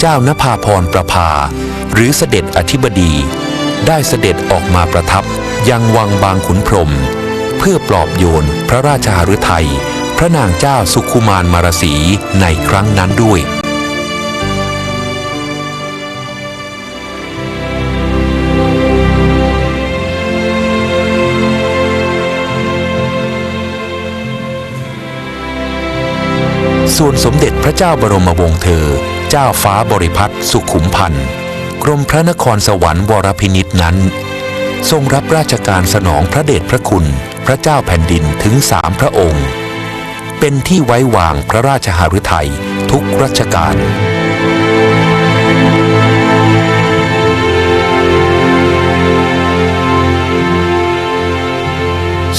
เจ้านภาพรประภา หรือเสด็จอธิบดี ได้เสด็จออกมาประทับยังวังบางขุนพรหมเพื่อปลอบโยนพระราชหฤทัยพระนางเจ้าสุขุมารมารสีในครั้งนั้นด้วยส่วนสมเด็จพระเจ้าบรมวงศ์เธอ เจ้าฟ้าบริพัตรสุขุมพันธ์กรมพระนครสวรรค์วรพินิจนั้น ทรงรับราชการสนองพระเดชพระคุณ พระเจ้าแผ่นดินถึงสามพระองค์ เป็นที่ไว้วางพระราชหฤทัยทุกรัชกาล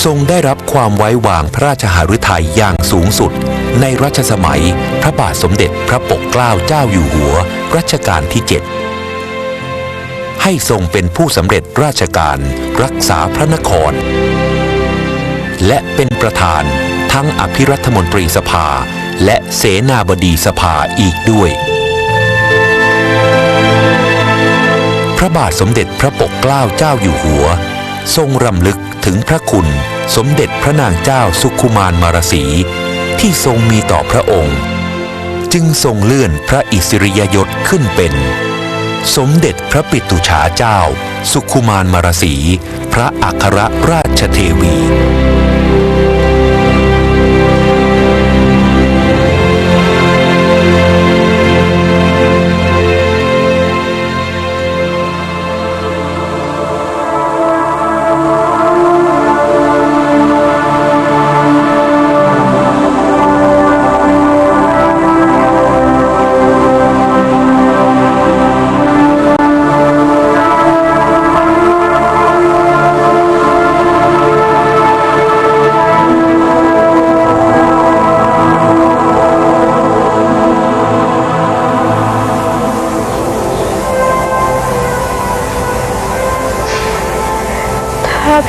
ทรงได้รับความไว้วางพระราชหฤทัยอย่างสูงสุด ในรัชสมัย พระบาทสมเด็จพระปกเกล้าเจ้าอยู่หัว รัชกาลที่ 7 ให้ทรงเป็นผู้สำเร็จราชการรักษาพระนคร และเป็นประธานทั้งอภิรัฐมนตรีสภา และเสนาบดีสภาอีกด้วย พระบาทสมเด็จพระปกเกล้าเจ้าอยู่หัว ทรงรำลึกถึงพระคุณสมเด็จพระนางเจ้าสุขุมารมารสี ที่ทรงมีต่อพระองค์ จึงทรงเลื่อนพระอิสริยยศขึ้นเป็น สมเด็จพระปิตุฉาเจ้า สุขุมารมารสี พระอัครราชเทวี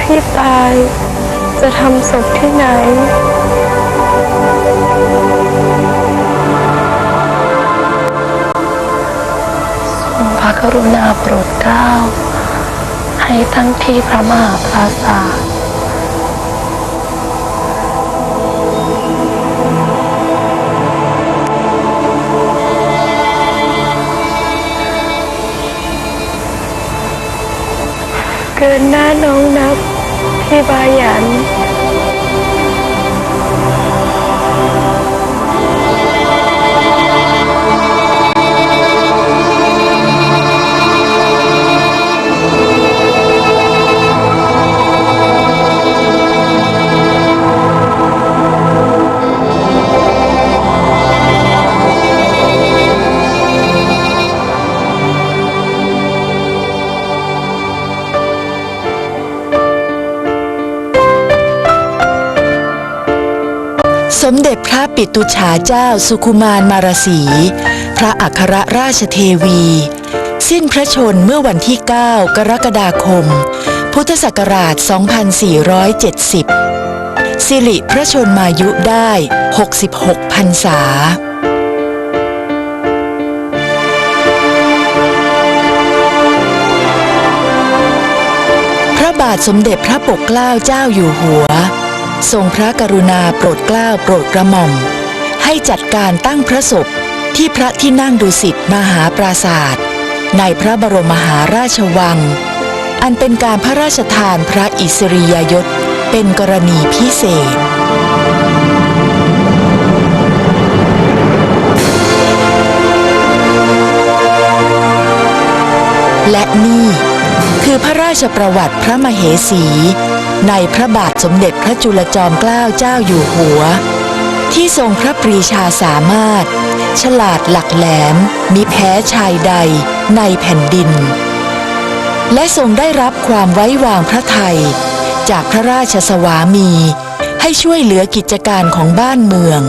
ถ้าพี่ตาย จะทำศพที่ไหน ทรงพระกรุณาโปรดเกล้า ให้ตั้งที่พระมหาปราศาสตร์เกินหน้าน้องนับ พี่บายัน มเด็จพระปิตุฉาเจ้าสุขุมารมารสี พระอัครราชเทวี สิ้นพระชนเมื่อวันที่ 9 กรกฎาคม พุทธศักราช 2470 สิริพระชนมายุได้ 66พรรษาพระบาทสมเด็จพระปกเกล้าเจ้าอยู่หัว ทรงพระกรุณาโปรดเกล้าโปรดกระหม่อม ให้จัดการตั้งพระศพที่พระที่นั่งดุสิตมหาปราศาสตร์ในพระบรมมหาราชวัง อันเป็นการพระราชทานพระอิสริยยศเป็นกรณีพิเศษและนี่คือพระราชประวัติพระมเหสี ในพระบาทสมเด็จพระจุลจอมเกล้าเจ้าอยู่หัว ที่ทรงพระปรีชาสามารถ ฉลาดหลักแหลมมิแพ้ชายใดในแผ่นดิน และทรงได้รับความไว้วางพระไทย จากพระราชสวามี ให้ช่วยเหลือกิจการของบ้านเมือง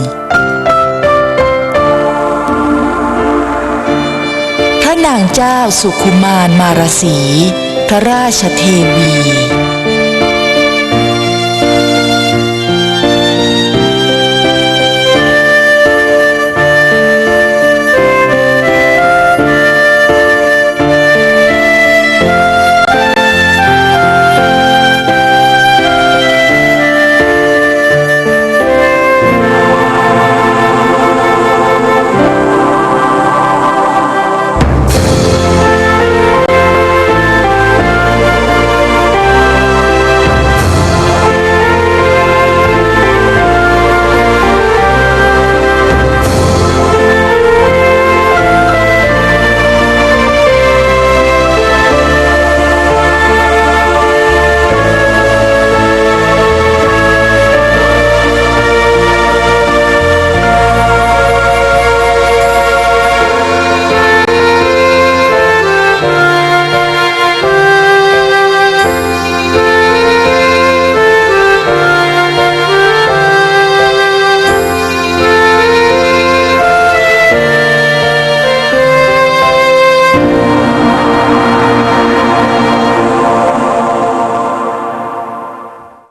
พระนางเจ้าสุขุมารมารสี พระราชเทวี